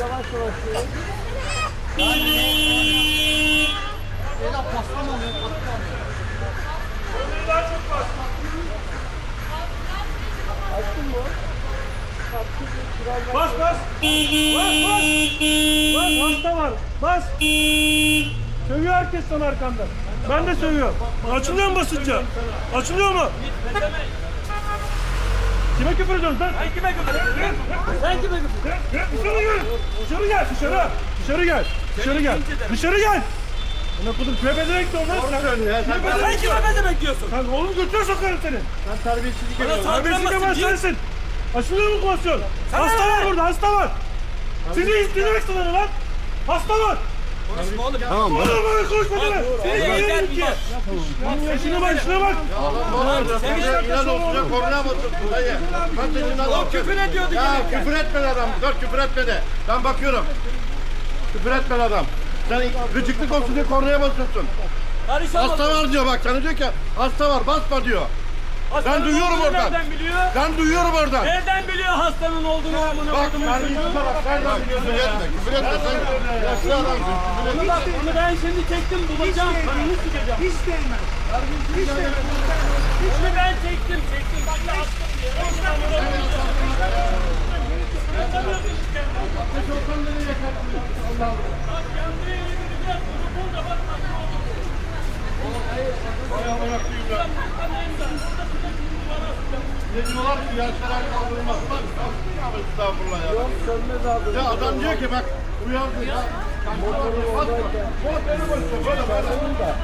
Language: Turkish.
Yavaş yavaş şöyle. Ela paslamamıyor, patlamıyor. Açtın mı? Bas bas. Bas bas. Bas hasta var. Bas. Sövüyor herkes sana arkandan. Ben de sövüyorum. Açılıyor mu basınca? Açılıyor mu? Kime küfür ediyorsun lan? Ben kime küfür ediyorum? Sen kime küfür ediyorsun? Dışarı gel. Dışarı gel. Dışarı. Dışarı gel. Dışarı gel. Dışarı gel. Buna kudum küfederek de olmaz. Sen, Sen kime ne demek diyorsun? sen oğlum götür sokarım seni. Sen terbiyesizlik Bana ediyorsun. Terbiyesizlik yapan sensin. Açılıyor mu komisyon? Hasta var burada, hasta var. Sizi izlemek sana lan. Hasta var. Konuşma oğlum. Tamam bak. Bana bana. Seni Bana yeter mi ki. bak? Şuna bak, şuna bak. Seni İnan olsun kornaya basıyorsun dayı. Kaç yaşında adamsın? küfür ediyordu Ya gelirken. küfür etmedi adam. Dur küfür etmedi. Ben bakıyorum. Küfür etmedi adam. Sen gıcıklık olsun diye kornaya basıyorsun. Karışamaz. Hasta var diyor bak sana diyor ki hasta var basma diyor. Hastanın duyuyorum olduğunu oradan. Nereden biliyor? Ben duyuyorum oradan. Nereden biliyor hastanın olduğunu amına Bak ben çocuğu? bak nereden biliyorsun? Küfür etme. Küfür etme sen. Yaşlı adamsın. Küfür etme. Onu bak, ben şimdi çektim bulacağım. Kanını sikeceğim. Hiç değmez. Hiç değmez. Onu ben çektim çektim. Bak ya hasta diye. Ne diyorlar ki yaşlılar kaldırılmaz. Bak estağfurullah ya. Yok sönmez abi. Ya adam diyor ki bak uyandı ya. Motoru basma. Motoru basma. Böyle böyle.